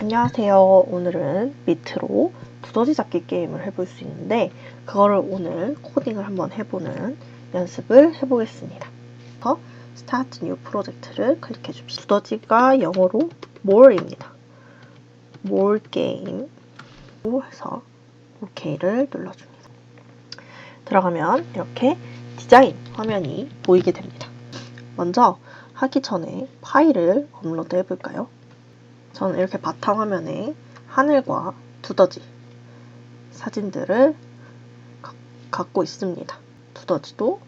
안녕하세요. 오늘은 밑으로 두더지 잡기 게임을 해볼 수 있는데 그거를 오늘 코딩을 한번 해보는 연습을 해보겠습니다. 그래서 스타트 뉴 프로젝트를 클릭해 줍시다. 두더지가 영어로 more입니다. more game 해서 OK를 눌러줍니다. 들어가면 이렇게 디자인 화면이 보이게 됩니다. 먼저 하기 전에 파일을 업로드 해볼까요? 저는 이렇게 바탕화면에 하늘과 두더지 사진들을 가, 갖고 있습니다. 두더지도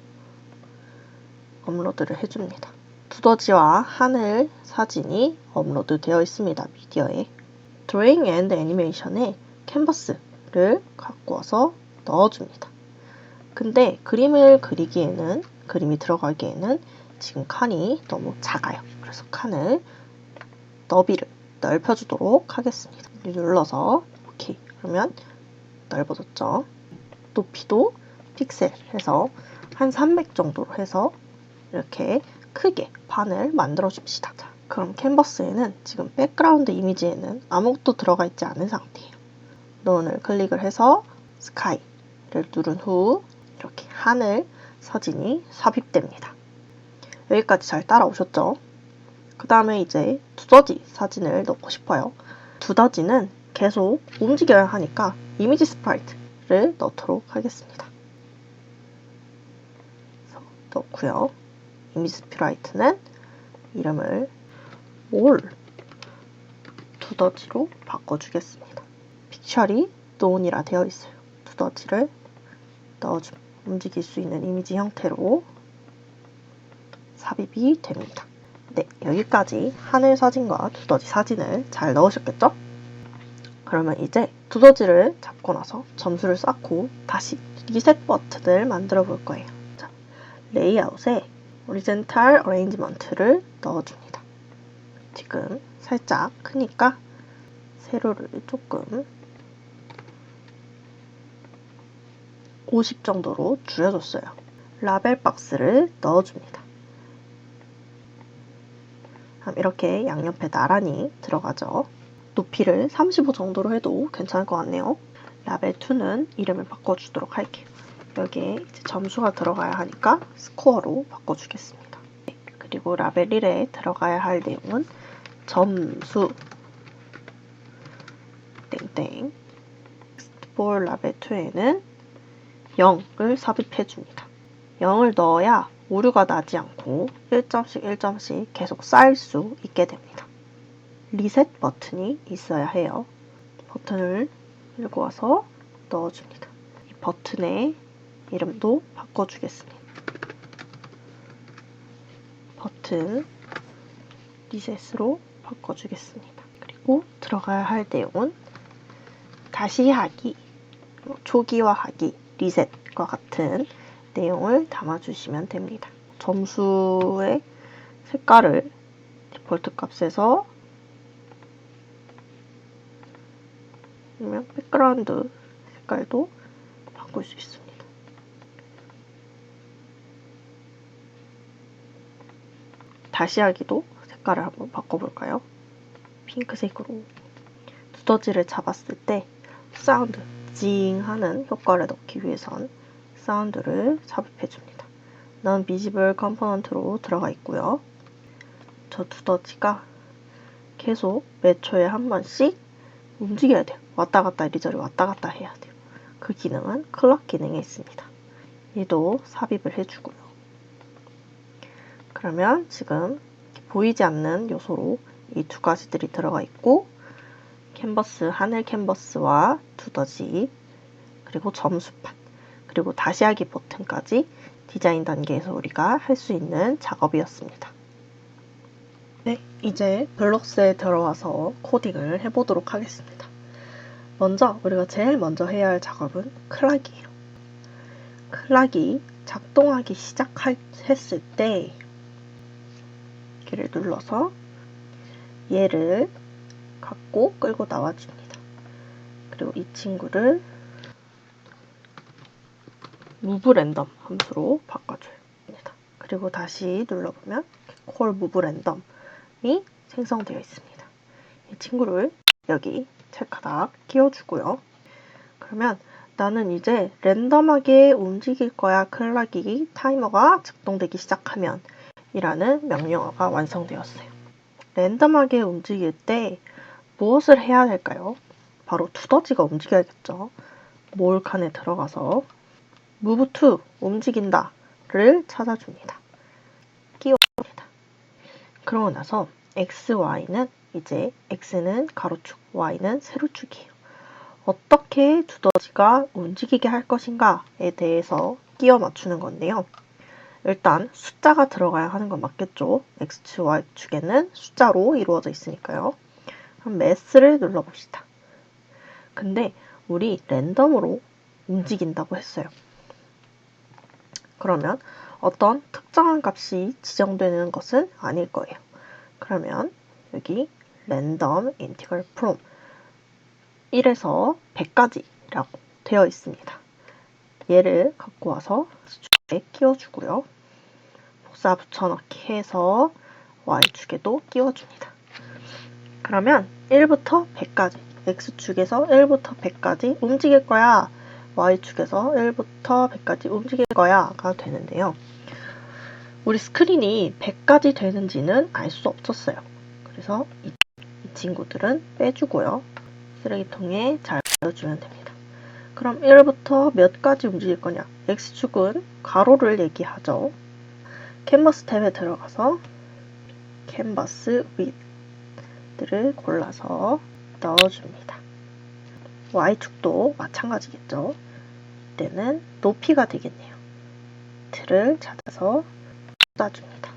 업로드를 해줍니다. 두더지와 하늘 사진이 업로드 되어 있습니다. 미디어에. 드로잉 앤드 애니메이션에 캔버스를 갖고 와서 넣어줍니다. 근데 그림을 그리기에는 그림이 들어가기에는 지금 칸이 너무 작아요. 그래서 칸을 너비를 넓혀주도록 하겠습니다. 눌러서 오케이 그러면 넓어졌죠. 높이도 픽셀 해서 한 300 정도로 해서 이렇게 크게 판을 만들어 줍시다. 자, 그럼 캔버스에는 지금 백그라운드 이미지에는 아무것도 들어가 있지 않은 상태예요. 론을 클릭을 해서 스카이를 누른 후 이렇게 하늘 사진이 삽입됩니다. 여기까지 잘 따라오셨죠? 그 다음에 이제 두더지 사진을 넣고 싶어요. 두더지는 계속 움직여야 하니까 이미지 스프라이트를 넣도록 하겠습니다. 넣고요. 이미지 스프라이트는 이름을 올 두더지로 바꿔주겠습니다. 픽처리 논이라 되어 있어요. 두더지를 넣어주 움직일 수 있는 이미지 형태로 삽입이 됩니다. 네, 여기까지 하늘 사진과 두더지 사진을 잘 넣으셨겠죠? 그러면 이제 두더지를 잡고 나서 점수를 쌓고 다시 리셋 버튼을 만들어 볼 거예요. 자, 레이아웃에 오리젠탈 어레인지먼트를 넣어줍니다. 지금 살짝 크니까 세로를 조금 50 정도로 줄여줬어요. 라벨 박스를 넣어줍니다. 이렇게 양옆에 나란히 들어가죠. 높이를 35 정도로 해도 괜찮을 것 같네요. 라벨 2는 이름을 바꿔주도록 할게요. 여기에 점수가 들어가야 하니까 스코어로 바꿔주겠습니다. 네, 그리고 라벨 1에 들어가야 할 내용은 점수 땡땡 볼 라벨 2에는 0을 삽입해 줍니다. 0을 넣어야 오류가 나지 않고 1점씩 1점씩 계속 쌓일 수 있게 됩니다. 리셋 버튼이 있어야 해요. 버튼을 들고 와서 넣어줍니다. 이 버튼의 이름도 바꿔주겠습니다. 버튼 리셋으로 바꿔주겠습니다. 그리고 들어가야 할 내용은 다시 하기, 뭐 초기화 하기, 리셋과 같은 내용을 담아주시면 됩니다. 점수의 색깔을 디폴트 값에서 아니면 백그라운드 색깔도 바꿀 수 있습니다. 다시 하기도 색깔을 한번 바꿔볼까요? 핑크색으로 두더지를 잡았을 때 사운드 징 하는 효과를 넣기 위해선 사운드를 삽입해 줍니다. 넌 비지블 컴포넌트로 들어가 있고요. 저 두더지가 계속 몇 초에 한 번씩 움직여야 돼요. 왔다 갔다 이리저리 왔다 갔다 해야 돼요. 그 기능은 클럭 기능에 있습니다. 얘도 삽입을 해주고요. 그러면 지금 보이지 않는 요소로 이 두 가지들이 들어가 있고 캔버스, 하늘 캔버스와 두더지 그리고 점수판 그리고 다시 하기 버튼까지 디자인 단계에서 우리가 할 수 있는 작업이었습니다. 네, 이제 블록스에 들어와서 코딩을 해보도록 하겠습니다. 먼저 우리가 제일 먼저 해야 할 작업은 클락이에요. 클락이 작동하기 시작했을 때 키를 눌러서 얘를 갖고 끌고 나와줍니다. 그리고 이 친구를 무브 랜덤 함수로 바꿔줘요. 그리고 다시 눌러보면 콜 무브 랜덤이 생성되어 있습니다. 이 친구를 여기 체크닥 끼워주고요. 그러면 나는 이제 랜덤하게 움직일 거야 클락이 타이머가 작동되기 시작하면 이라는 명령어가 완성되었어요. 랜덤하게 움직일 때 무엇을 해야 할까요? 바로 두더지가 움직여야겠죠. 몰칸에 들어가서 move to 움직인다를 찾아줍니다. 끼워줍니다. 그러고 나서 x, y는 이제 x는 가로축, y는 세로축이에요. 어떻게 두더지가 움직이게 할 것인가에 대해서 끼워 맞추는 건데요. 일단 숫자가 들어가야 하는 건 맞겠죠. x축, y축에는 숫자로 이루어져 있으니까요. 그럼 mass를 눌러봅시다. 근데 우리 랜덤으로 움직인다고 했어요. 그러면 어떤 특정한 값이 지정되는 것은 아닐 거예요. 그러면 여기 random integral from 1에서 100까지라고 되어 있습니다. 얘를 갖고 와서 수축에 끼워주고요. 복사 붙여넣기 해서 y축에도 끼워줍니다. 그러면 1부터 100까지 x축에서 1부터 100까지 움직일 거야. Y축에서 1부터 100까지 움직일 거야가 되는데요. 우리 스크린이 100까지 되는지는 알 수 없었어요. 그래서 이, 이 친구들은 빼주고요. 쓰레기통에 잘 넣어주면 됩니다. 그럼 1부터 몇 가지 움직일 거냐? X축은 가로를 얘기하죠. 캔버스 탭에 들어가서 캔버스 width를 골라서 넣어줍니다. Y축도 마찬가지겠죠. 이때는 높이가 되겠네요. 틀을 찾아서 꽂아줍니다.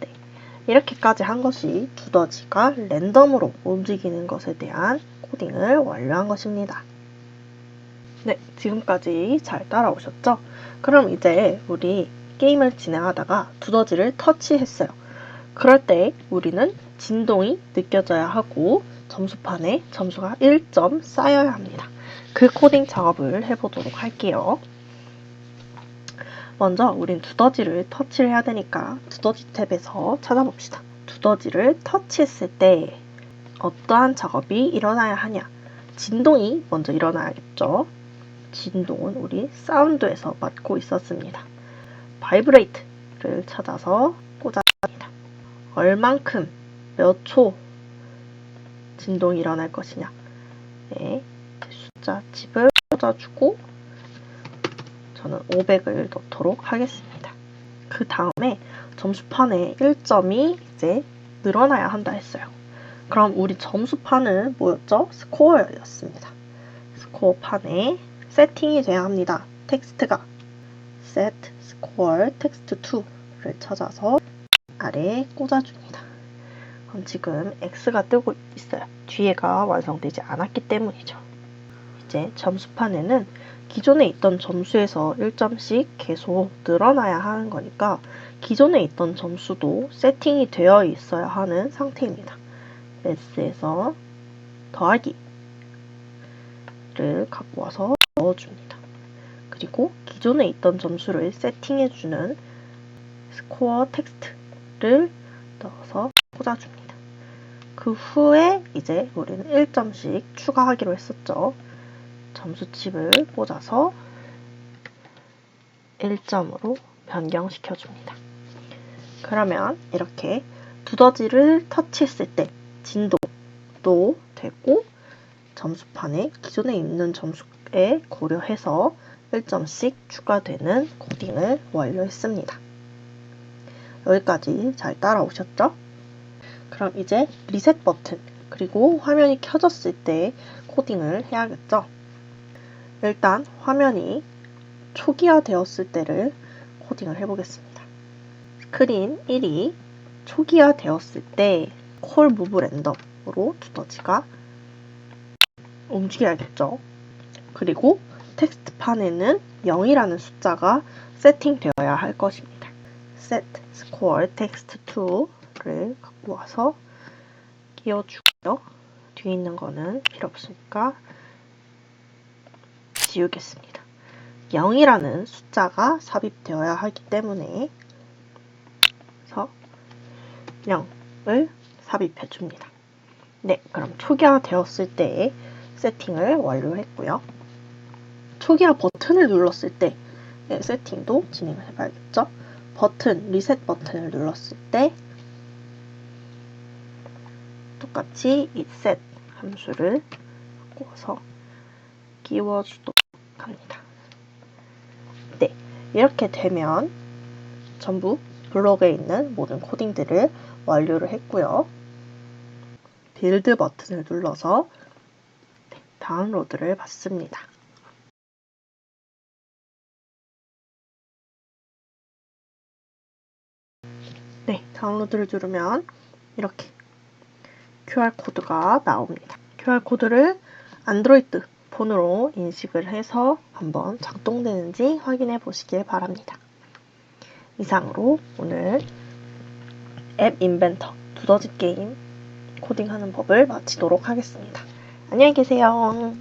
네, 이렇게까지 한 것이 두더지가 랜덤으로 움직이는 것에 대한 코딩을 완료한 것입니다. 네, 지금까지 잘 따라오셨죠? 그럼 이제 우리 게임을 진행하다가 두더지를 터치했어요. 그럴 때 우리는 진동이 느껴져야 하고 점수판에 점수가 1점 쌓여야 합니다. 그 코딩 작업을 해보도록 할게요. 먼저 우린 두더지를 터치를 해야 되니까 두더지 탭에서 찾아봅시다. 두더지를 터치했을 때 어떠한 작업이 일어나야 하냐? 진동이 먼저 일어나야겠죠. 진동은 우리 사운드에서 맡고 있었습니다. 바이브레이트를 찾아서 꽂아줍니다. 얼만큼, 몇 초 진동이 일어날 것이냐. 네, 숫자 칩을 꽂아주고 저는 500을 넣도록 하겠습니다. 그 다음에 점수판에 1점이 이제 늘어나야 한다 했어요. 그럼 우리 점수판은 뭐였죠? 스코어였습니다. 스코어판에 세팅이 돼야 합니다. 텍스트가 set score text 2를 찾아서 아래에 꽂아줍니다. 그럼 지금 X가 뜨고 있어요. 뒤에가 완성되지 않았기 때문이죠. 이제 점수판에는 기존에 있던 점수에서 1점씩 계속 늘어나야 하는 거니까 기존에 있던 점수도 세팅이 되어 있어야 하는 상태입니다. S에서 더하기를 갖고 와서 넣어줍니다. 그리고 기존에 있던 점수를 세팅해주는 스코어 텍스트를 넣어서 꽂아줍니다. 그 후에 이제 우리는 1점씩 추가하기로 했었죠. 점수칩을 꽂아서 1점으로 변경시켜 줍니다. 그러면 이렇게 두더지를 터치했을 때 진도도 되고 점수판에 기존에 있는 점수에 고려해서 1점씩 추가되는 코딩을 완료했습니다. 여기까지 잘 따라오셨죠? 그럼 이제 리셋 버튼 그리고 화면이 켜졌을 때 코딩을 해야겠죠? 일단 화면이 초기화 되었을 때를 코딩을 해보겠습니다. 스크린 1이 초기화 되었을 때 콜 무브 랜덤으로 두더지가 움직여야겠죠. 그리고 텍스트판에는 0이라는 숫자가 세팅되어야 할 것입니다. set score text 2를 갖고 와서 끼워주고요. 뒤에 있는 거는 필요 없으니까 지우겠습니다. 0이라는 숫자가 삽입되어야 하기 때문에 그래서 0을 삽입해 줍니다. 네, 그럼 초기화 되었을 때 세팅을 완료했고요. 초기화 버튼을 눌렀을 때 네, 세팅도 진행을 해봐야겠죠. 버튼, 리셋 버튼을 눌렀을 때 똑같이 이 set 함수를 바꿔서 끼워주도록 이렇게 되면 전부 블록에 있는 모든 코딩들을 완료를 했고요. 빌드 버튼을 눌러서 네, 다운로드를 받습니다. 네, 다운로드를 누르면 이렇게 QR코드가 나옵니다. QR코드를 안드로이드 폰으로 인식을 해서 한번 작동되는지 확인해 보시길 바랍니다. 이상으로 오늘 앱 인벤터 두더지 게임 코딩하는 법을 마치도록 하겠습니다. 안녕히 계세요.